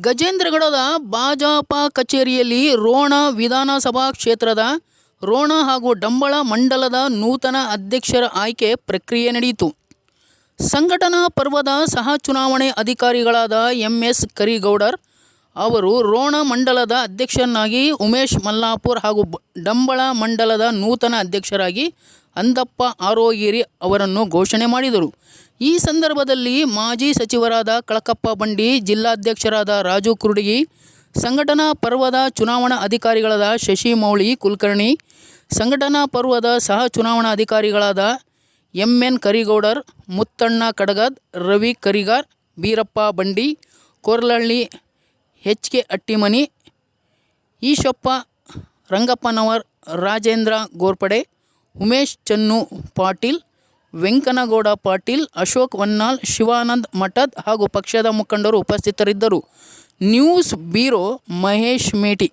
ಗಜೇಂದ್ರಗಡದ ಭಾಜಪ ಕಚೇರಿಯಲ್ಲಿ ರೋಣ ವಿಧಾನಸಭಾ ಕ್ಷೇತ್ರದ ರೋಣ ಹಾಗೂ ಡಂಬಳ ಮಂಡಲದ ನೂತನ ಅಧ್ಯಕ್ಷರ ಆಯ್ಕೆ ಪ್ರಕ್ರಿಯೆ ನಡೆಯಿತು. ಸಂಘಟನಾ ಪರ್ವದ ಸಹ ಚುನಾವಣೆ ಅಧಿಕಾರಿಗಳಾದ ಎಂ ಎಸ್ ಕರಿಗೌಡರ್ ಅವರು ರೋಣ ಮಂಡಲದ ಅಧ್ಯಕ್ಷರನ್ನಾಗಿ ಉಮೇಶ್ ಮಲ್ಲಾಪುರ್ ಹಾಗೂ ಡಂಬಳ ಮಂಡಲದ ನೂತನ ಅಧ್ಯಕ್ಷರಾಗಿ ಅಂದಪ್ಪ ಆರೋಗಿರಿ ಅವರನ್ನು ಘೋಷಣೆ ಮಾಡಿದರು. ಈ ಸಂದರ್ಭದಲ್ಲಿ ಮಾಜಿ ಸಚಿವರಾದ ಕಳಕಪ್ಪ ಬಂಡಿ, ಜಿಲ್ಲಾಧ್ಯಕ್ಷರಾದ ರಾಜು ಕುರುಡಿಗಿ, ಸಂಘಟನಾ ಪರ್ವದ ಚುನಾವಣಾ ಅಧಿಕಾರಿಗಳಾದ ಶಶಿ ಮೌಳಿ ಕುಲಕರ್ಣಿ, ಸಂಘಟನಾ ಪರ್ವದ ಸಹ ಚುನಾವಣಾ ಅಧಿಕಾರಿಗಳಾದ M N Karigowdar, Muttanna Kadagad, Ravi Karigar, Beerappa Bandi Korlahalli H K Attimani, Eshappa, Rangappanavar, Rajendra Gorpade, Umesh Channu Patil, Venkanagowda Patil, Ashok Vannal Shivanand Mathad ಹಾಗೂ ಪಕ್ಷದ ಮುಖಂಡರು ಉಪಸ್ಥಿತರಿದ್ದರು. ನ್ಯೂಸ್ ಬ್ಯೂರೋ ಮಹೇಶ್ ಮೇಟಿ